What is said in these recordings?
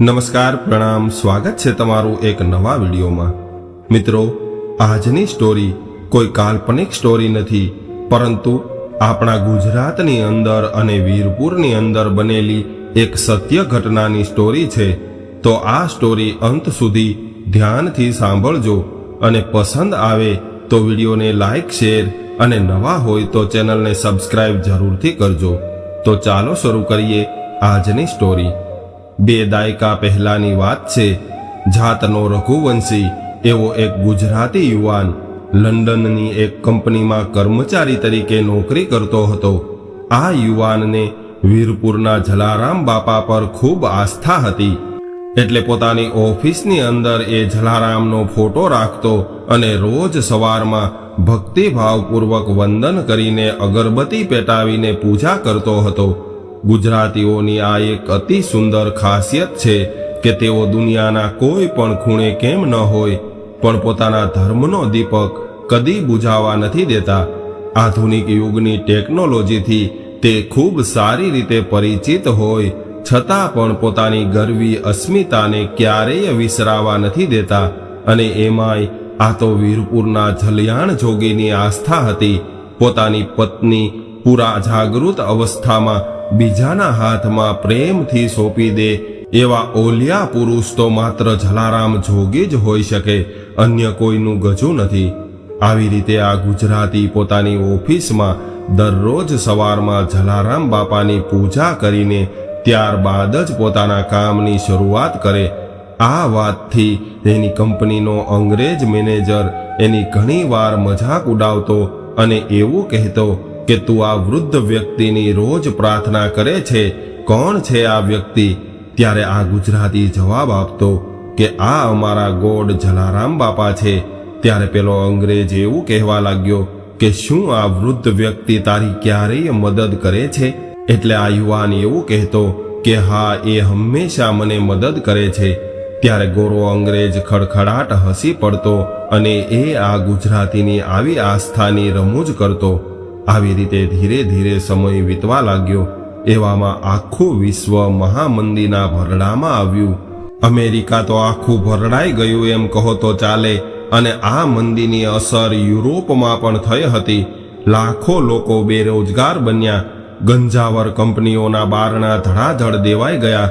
નમસ્કાર, પ્રણામ, સ્વાગત છે તમારું એક નવા વિડીયોમાં. મિત્રો, આજની સ્ટોરી કોઈ કાલ્પનિક સ્ટોરી નથી, પરંતુ આપણા ગુજરાતની અંદર અને વીરપુરની અંદર બનેલી એક સત્ય ઘટનાની સ્ટોરી છે. તો આ સ્ટોરી અંત સુધી ધ્યાનથી સાંભળજો અને પસંદ આવે તો વિડીયોને લાઇક શેર અને નવા હોય તો ચેનલને સબસ્ક્રાઇબ જરૂરથી કરજો. તો ચાલો શરૂ કરીએ આજની સ્ટોરી બે દાયકા પહેલાની વાત છે. જાતનો રઘુવંશી એવો એક ગુજરાતી યુવાન, લંડનની એક કંપનીમાં કર્મચારી તરીકે નોકરી કરતો હતો. આ યુવાનને વીરપુરના જલારામ બાપા પર ખૂબ આસ્થા હતી. એટલે પોતાની ઓફિસની અંદર એ જલારામનો ફોટો રાખતો અને રોજ સવારમાં ભક્તિભાવપૂર્વક વંદન કરીને અગરબત્તી પેટાવીને પૂજા કરતો હતો. ગુજરાતીઓની આ એક અતિ સુંદર ખાસિયત છે કે તેઓ દુનિયાના કોઈ પણ ખૂણે કેમ ન હોય, પણ પોતાના ધર્મનો દીપક કદી બુઝાવા નથી દેતા. આધુનિક યુગની ટેકનોલોજીથી તે ખૂબ સારી રીતે પરિચિત હોય, છતાં પણ પોતાની ગરવી અસ્મિતાને ક્યારેય વિસરાવા નથી દેતા અને એમાંય આ તો વીરપુરના જલિયાણ જોગીની આસ્થા હતી. પોતાની પત્ની પૂરા જાગૃત અવસ્થામાં બીજાના હાથમાં પ્રેમથી સોંપી દે, એવા ઓલિયા પુરુષ તો માત્ર જલારામ જોગી જ હોઈ શકે, અન્ય કોઈનું ગજું નથી. આવી રીતે આ ગુજરાતી પોતાની ઓફિસમાં દરરોજ સવારમાં જલારામ બાપાની પૂજા કરીને ત્યારબાદ જ પોતાના કામની શરૂઆત કરે. આ વાતથી એની કંપનીનો અંગ્રેજ મેનેજર એની ઘણીવાર મજાક ઉડાવતો અને એવું કહેતો કે તું આ વૃદ્ધ વ્યક્તિની રોજ પ્રાર્થના કરે છે, કોણ છે આ વ્યક્તિ? ત્યારે આ ગુજરાતી જવાબ આપતો કે આ અમારા ગોડ જલારામ બાપા છે. ત્યારે પેલો અંગ્રેજ એવું કહેવા લાગ્યો કે શું આ વૃદ્ધ વ્યક્તિ તારી ક્યારેય મદદ કરે છે? એટલે આ યુવાન એવું કહેતો કે હા, એ હંમેશા મને મદદ કરે છે. ત્યારે ગોરો અંગ્રેજ ખડખડાટ હસી પડતો અને એ આ ગુજરાતીની આવી આસ્થાની રમૂજ કરતો. આવી રીતે ધીરે ધીરે સમય વીતવા લાગ્યો. એવામાં આખું વિશ્વ મહામંદીના ભરડામાં આવ્યું. અમેરિકા તો આખું ભરડાઈ ગયું એમ કહો તો ચાલે, અને આ મંદીની અસર યુરોપમાં પણ થઈ હતી. લાખો લોકો બેરોજગાર બન્યા. ગંજાવર કંપનીઓના બારણા ધડાધડ દેવાઈ ગયા.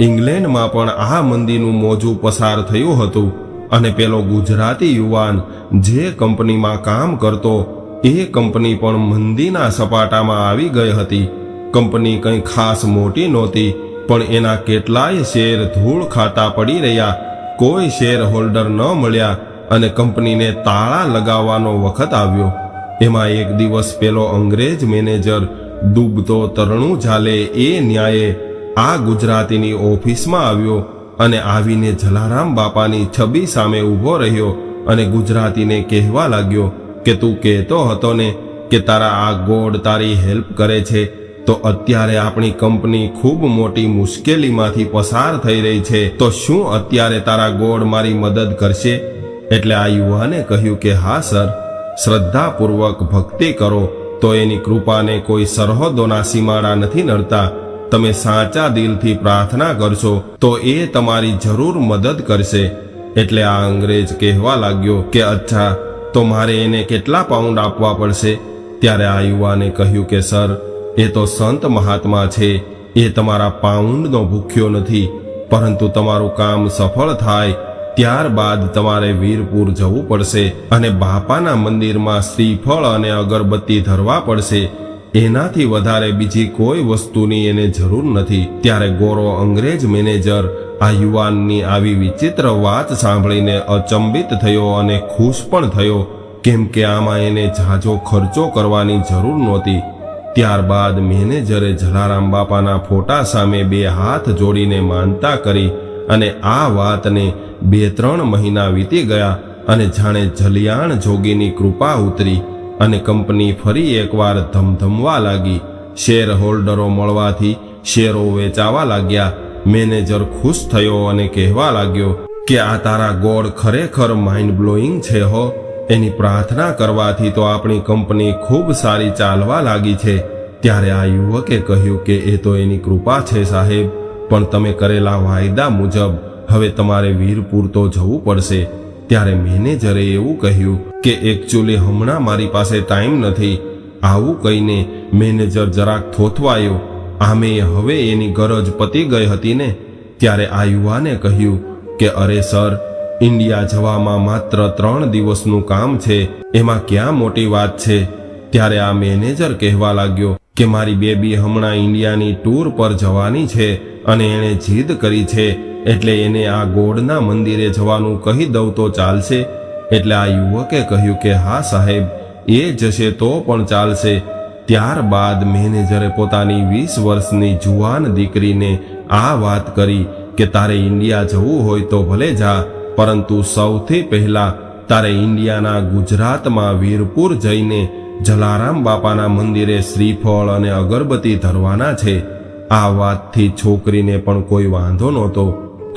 ઇંગ્લેન્ડમાં પણ આ મંદીનું મોજું પસાર થયું હતું. અને પેલો ગુજરાતી યુવાન જે કંપનીમાં કામ કરતો એ કંપની પણ મંદીના સપાટામાં આવી ગઈ હતી. કંપની કંઈ ખાસ મોટી નહોતી, પણ એના કેટલાય શેર ધૂળ ખાતા પડી રહ્યા. કોઈ શેર હોલ્ડર ન મળ્યા અને કંપનીને તાળા લગાવવાનો વખત આવ્યો. એમાં એક દિવસ પેલો અંગ્રેજ મેનેજર ડૂબતો તરણું ઝાલે એ ન્યાયે આ ગુજરાતીની ઓફિસમાં આવ્યો અને આવીને જલારામ બાપાની છબી સામે ઊભો રહ્યો અને ગુજરાતીને કહેવા લાગ્યો કે તું કહેતો હતો ને કે તારા આ ગોડ તારી હેલ્પ કરે છે, તો અત્યારે આપણી કંપની ખૂબ મોટી મુશ્કેલીમાંથી પસાર થઈ રહી છે. તો શું અત્યારે તારા ગોડ મારી મદદ કરશે? એટલે આ યુવાને કહ્યું કે, હા, સર, શ્રદ્ધાપૂર્વક ભક્તિ કરો, તો એની કૃપાને કોઈ સરહદોના સીમાડા નથી નડતા. તમે સાચા દિલથી પ્રાર્થના કરશો, તો એ તમારી જરૂર મદદ કરશે. એટલે આ અંગ્રેજ કહેવા લાગ્યો કે, અચ્છા તો મારે એને કેટલા પાઉન્ડ આપવા પડશે? ત્યારે આ યુવાને કહ્યું કે, સર, એ તો સંત મહાત્મા છે. એ તમારા પાઉન્ડનો ભૂખ્યો નથી. પરંતુ તમારું કામ સફળ થાય. ત્યારબાદ તમારે વીરપુર જવું પડશે અને બાપાના મંદિરમાં શ્રીફળ અને અગરબત્તી ધરવા પડશે. એનાથી વધારે બીજી કોઈ વસ્તુની એને જરૂર નથી. ત્યારે ગોરો અંગ્રેજ મેનેજર આ યુવાનની આવી વિચિત્ર વાત સાંભળીને અચંબિત થયો અને ખુશ પણ થયો. કેમ કે આમાં એને ઝાઝો ખર્ચો કરવાની જરૂર નહોતી. ત્યારબાદ મેનેજરે જલારામ બાપાના ફોટા સામે બે હાથ જોડીને માનતા કરી અને આ વાતને બે ત્રણ મહિના વીતી ગયા અને જાણે જલિયાણ જોગીની કૃપા ઉતરી અને કંપની ફરી એકવાર ધમધમવા લાગી. શેર હોલ્ડરો મળવાથી શેરો વેચાવા લાગ્યા. મેનેજર ખુશ થયો અને કહેવા લાગ્યો કે આ તારા ગોળ ખરેખર માઇન્ડ બ્લોઈંગ છે હો. એની પ્રાર્થના કરવાથી તો આપણી કંપની ખૂબ સારી ચાલવા લાગી છે. ત્યારે આ યુવકે કહ્યું કે એ તો એની કૃપા છે સાહેબ, પણ તમે કરેલા વાયદા મુજબ હવે તમારે વીરપુર તો જવું પડશે. ત્યારે મેનેજરે એવું કહ્યું કે એકચ્યુઅલી હમણાં મારી પાસે ટાઈમ નથી. આવું કહીને મેનેજર જરાક થોથવાયો આમે હવે એની ગરજ પતી ગઈ હતી ને ત્યારે આ યુવાને કહ્યું કે, અરે સર, ઇન્ડિયા જવામાં માત્ર ત્રણ દિવસનું કામ છે, એમાં ક્યાં મોટી વાત છે? ત્યારે આ મેનેજર કહેવા લાગ્યો કે, મારી બેબી હમણાં ઇન્ડિયાની ટૂર પર જવાની છે અને એણે જીદ કરી છે, એટલે એને આ ગોળના મંદિરે જવાનું કહી દઉં તો ચાલશે. એટલે આ યુવકે કહ્યું કે, હા સાહેબ, એ જશે તો પણ ચાલશે. ત્યારબાદ મેનેજરે પોતાની વીસ વર્ષની જુવાન દીકરીને આ વાત કરી કે, તારે ઇન્ડિયા જવું હોય તો ભલે જા, પરંતુ સૌથી પહેલા તારે ઇન્ડિયાના ગુજરાતમાં વીરપુર જઈને જલારામ બાપાના મંદિરે શ્રીફળ અને અગરબત્તી ધરવાના છે. આ વાતથી છોકરીને પણ કોઈ વાંધો નહોતો.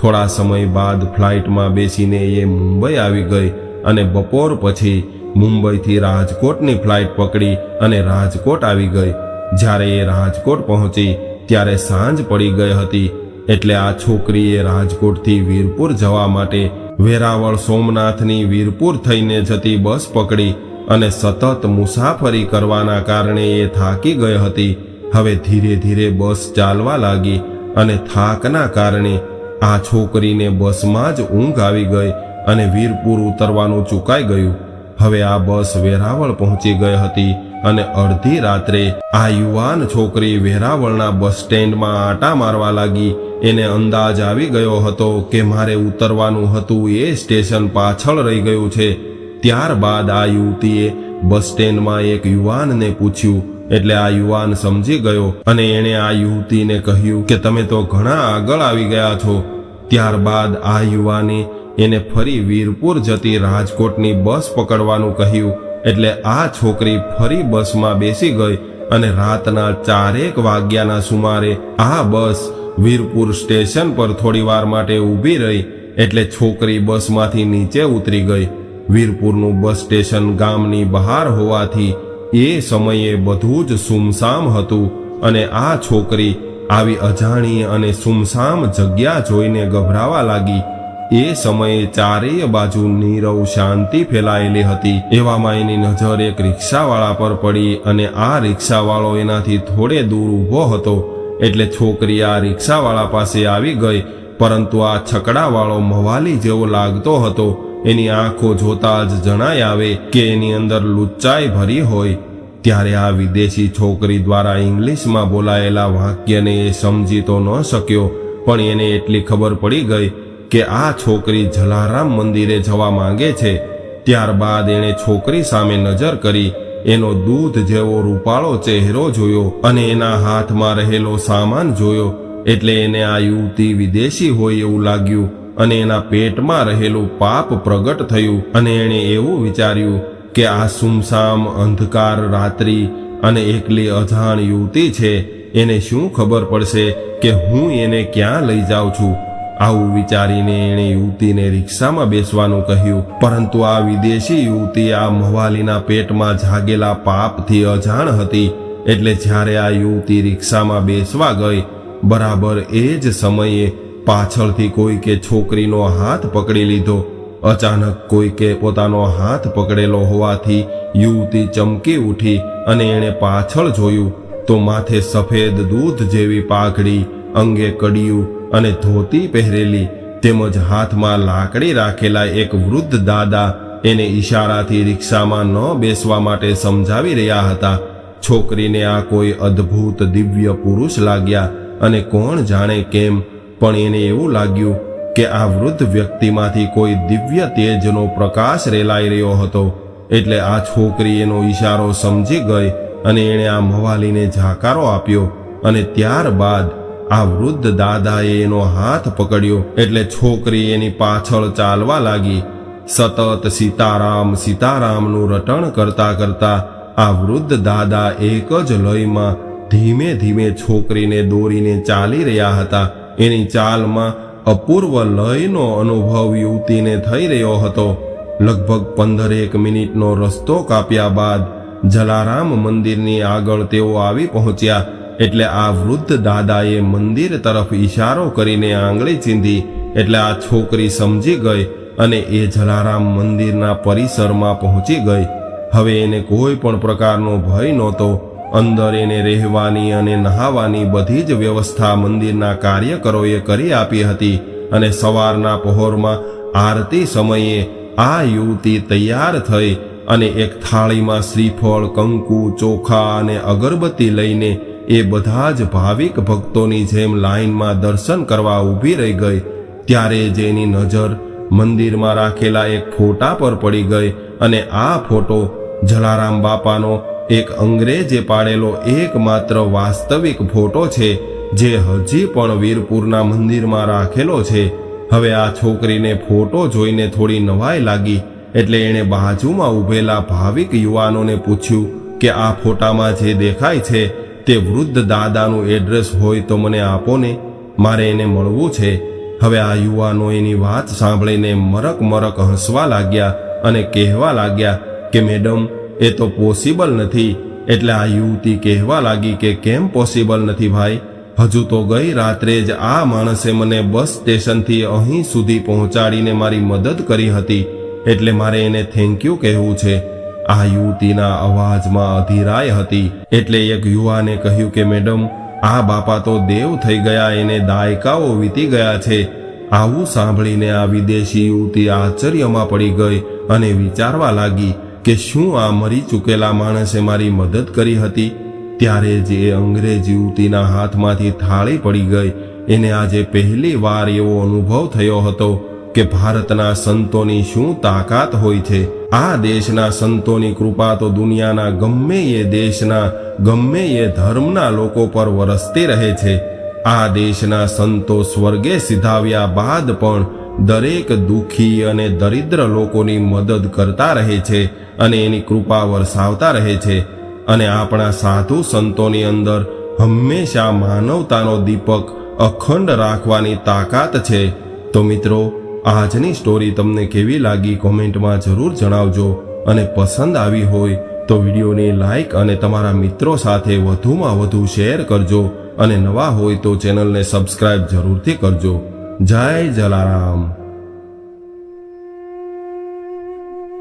થોડા સમય બાદ ફ્લાઇટમાં બેસીને એ મુંબઈ આવી ગઈ અને બપોર પછી મુંબઈથી રાજકોટની ફ્લાઇટ પકડી અને રાજકોટ આવી ગઈ. જ્યારે એ રાજકોટ પહોંચી, ત્યારે સાંજ પડી ગઈ હતી. એટલે આ છોકરીએ રાજકોટથી વીરપુર જવા માટે વેરાવળ સોમનાથની વીરપુર થઈને જતી બસ પકડી અને સતત મુસાફરી કરવાના કારણે એ થાકી ગઈ હતી. હવે ધીરે ધીરે બસ ચાલવા લાગી અને થાકના કારણે આ છોકરીને બસમાં જ ઊંઘ આવી ગઈ અને વીરપુર ઉતરવાનું ચૂકાઈ ગયું. હવે આ બસ વેરાવળ પહોંચી ગઈ હતી અને અડધી રાત્રે આ યુવાન છોકરી વેરાવળના બસ સ્ટેન્ડમાં આટા મારવા લાગી. એને અંદાજ આવી ગયો હતો કે મારે ઉતરવાનું હતું એ સ્ટેશન પાછળ રહી ગયું છે. ત્યારબાદ આ યુવતીએ બસ સ્ટેન્ડમાં એક યુવાનને પૂછ્યું. એટલે આ યુવાન સમજી ગયો અને એણે આ યુવતીને કહ્યું કે તમે તો ઘણા આગળ આવી ગયા છો. ત્યારબાદ આ યુવાને એને ફરી વીરપુર જતી રાજકોટની બસ પકડવાનું કહ્યું. એટલે આ છોકરી ફરી બસમાં બેસી ગઈ અને રાતના ચારેક વાગ્યાના સુમારે આ બસ વીરપુર સ્ટેશન પર થોડી વાર માટે ઊભી રહી એટલે છોકરી બસમાંથી નીચે ઉતરી ગઈ. વીરપુરનું બસ સ્ટેશન ગામની બહાર હોવાથી એ સમયે બધું જ સુમસામ હતું અને આ છોકરી આવી અજાણી અને સુમસામ જગ્યા જોઈને ગભરાવા લાગી. એ સમયે ચારેય બાજુ નીરવ શાંતિ ફેલાયેલી હતી. એવામાં એની નજર એક રિક્ષાવાળા પર પડી અને આ રિક્ષાવાળો એનાથી થોડે દૂર ઊભો હતો. એટલે છોકરી આ રિક્ષાવાળા પાસે આવી ગઈ, પરંતુ આ છકડાવાળો મવાલી જેવો લાગતો હતો. એની આંખો જોતા જ જણાય આવે કે એની અંદર લુચ્ચાઈ ભરી હોય. ત્યારે આ વિદેશી છોકરી દ્વારા ઇંગ્લિશમાં બોલાયેલા વાક્યને એ સમજી તો ન શક્યો, પણ એને એટલી ખબર પડી ગઈ કે આ છોકરી જલારામ મંદિરે જવા માંગે છે, ત્યારબાદ એણે છોકરી સામે નજર કરી, એનો દૂધ જેવો રૂપાળો ચહેરો જોયો અને એના હાથમાં રહેલો સામાન જોયો, એટલે એને આ યુવતી વિદેશી હોય એવું લાગ્યું અને એના પેટમાં રહેલું પાપ પ્રગટ થયું અને એણે એવું વિચાર્યું કે આ સુમસામ અંધકાર રાત્રિ અને એકલી અજાણ યુવતી છે, એને શું ખબર પડશે કે હું એને ક્યાં લઈ જાઉં છું? આવું વિચારીને એણે યુવતીને રિક્ષામાં બેસવાનું કહ્યું. પરંતુ આ વિદેશી યુવતી આ મવાલીના પેટમાં જાગેલા પાપથી અજાણ હતી. એટલે જ્યારે આ યુવતી રિક્ષામાં બેસવા ગઈ, બરાબર એ જ સમયે પાછળથી કોઈકે છોકરીનો હાથ પકડી લીધો. અચાનક કોઈકે પોતાનો હાથ પકડેલો હોવાથી યુવતી ચમકી ઉઠી અને એણે પાછળ જોયું તો માથે સફેદ દૂધ જેવી પાઘડી, અંગે કડિયું અને ધોતી પહેરેલી તેમજ હાથમાં લાકડી રાખેલા એક વૃદ્ધ દાદા એને ઈશારાથી રિક્ષામાં ન બેસવા માટે સમજાવી રહ્યા હતા. છોકરીને આ કોઈ અદ્ભુત દિવ્ય પુરુષ લાગ્યા અને કોણ જાણે કેમ, પણ એને એવું લાગ્યું કે આ વૃદ્ધ વ્યક્તિમાંથી કોઈ દિવ્ય તેજનો પ્રકાશ રેલાઈ રહ્યો હતો. એટલે આ છોકરી એનો ઈશારો સમજી ગઈ અને એણે આ મવાલીને જાકારો આપ્યો અને ત્યારબાદ આ વૃદ્ધ દાદાએ એનો હાથ પકડ્યો એટલે છોકરી એની પાછળ ચાલવા લાગી. સતત સીતારામ સીતારામનું રટણ કરતા કરતા આ વૃદ્ધ દાદા એક જ લયમાં ધીમે ધીમે છોકરીને દોરીને ચાલી રહ્યા હતા. એની ચાલમાં અપૂર્વ લયનો અનુભવ યુવતીને થઈ રહ્યો હતો. લગભગ પંદરેક મિનિટનો રસ્તો કાપ્યા બાદ જલારામ મંદિરની આગળ તેઓ આવી પહોંચ્યા. એટલે આ વૃદ્ધ દાદાએ મંદિર તરફ ઈશારો કરીને આંગળી ચીંધી, એટલે આ છોકરી સમજી ગઈ અને એ જલારામ મંદિરના પરિસરમાં પહોંચી ગઈ. હવે એને કોઈ પણ પ્રકારનો ભય નહોતો. અંદર એને રહેવાની અને નહાવાની બધી જ વ્યવસ્થા મંદિરના કાર્યકરોએ કરી આપી હતી અને સવારના પહોરમાં આરતી સમયે આ યુવતી તૈયાર થઈ અને એક થાળીમાં શ્રીફળ, કંકુ, ચોખા અને અગરબત્તી લઈને એ બધા જ ભાવિક ભક્તોની જેમ લાઈનમાં દર્શન કરવા ઊભી રહી ગઈ. ત્યારે જેની નજર મંદિરમાં રાખેલા એક ફોટા પર પડી ગઈ અને આ ફોટો જલારામ બાપાનો એક અંગ્રેજે પાડેલો એકમાત્ર વાસ્તવિક ફોટો છે, જે હજી પણ વીરપુરના મંદિરમાં રાખેલો છે. હવે આ છોકરીને ફોટો જોઈને થોડી નવાઈ લાગી, એટલે એણે બાજુમાં ઊભેલા ભાવિક યુવાનોને પૂછ્યું કે આ ફોટામાં જે દેખાય છે તે વૃદ્ધ દાદાનું એડ્રેસ હોય તો મને આપો ને. મારે એને મળવું છે. હવે આ યુવાનો એની વાત સાંભળીને મરક મરક હસવા લાગ્યા અને કહેવા લાગ્યા કે, મેડમ, એ તો પોસિબલ નથી. એટલે આ યુવતી કહેવા લાગી કે, કેમ પોસિબલ નથી ભાઈ? હજુ તો ગઈ રાત્રે જ આ માણસે મને બસ સ્ટેશનથી અહીં સુધી પહોંચાડીને મારી મદદ કરી હતી. એટલે મારે એને થેન્ક યુ કહેવું છે. આ યુવતીના અવાજમાં અધીરાય હતી. એટલે એક યુવાને કહ્યું કે, મેડમ, આ બાપા તો દેવ થઈ ગયા, એને દાયકાઓ વીતી ગયા છે. આવું સાંભળીને આ વિદેશી યુવતી આશ્ચર્યમાં પડી ગઈ અને વિચારવા લાગી કે, શું આ મરી ચૂકેલા માણસે મારી મદદ કરી હતી? ત્યારે જે અંગ્રેજ યુવતીના હાથમાંથી થાળી પડી ગઈ. એને આજે પહેલી વાર એવો અનુભવ થયો હતો. કે ભારતના સંતોની શું તાકાત હોય છે? આ દેશના સંતોની કૃપા તો દુનિયાના ગમે એ દેશના, ગમે એ ધર્મના લોકો પર વરસતી રહે છે. આ દેશના સંતો સ્વર્ગે સિધાવ્યા બાદ પણ દરેક દુઃખી અને દરિદ્ર લોકોની મદદ કરતા રહે છે અને એની કૃપા વરસાવતા રહે છે. અને આપણા સાધુ સંતોની અંદર હંમેશા માનવતાનો દીપક અખંડ રાખવાની તાકાત છે. તો મિત્રો આજની સ્ટોરી તમને કેવી લાગી કોમેન્ટમાં જરૂર જણાવજો. અને પસંદ આવી હોય તો વિડીયોને લાઈક અને તમારા મિત્રો સાથે વધુમાં વધુ શેર કરજો. અને નવા હોય તો ચેનલને સબસ્ક્રાઇબ જરૂરથી કરજો. જય જલારામ.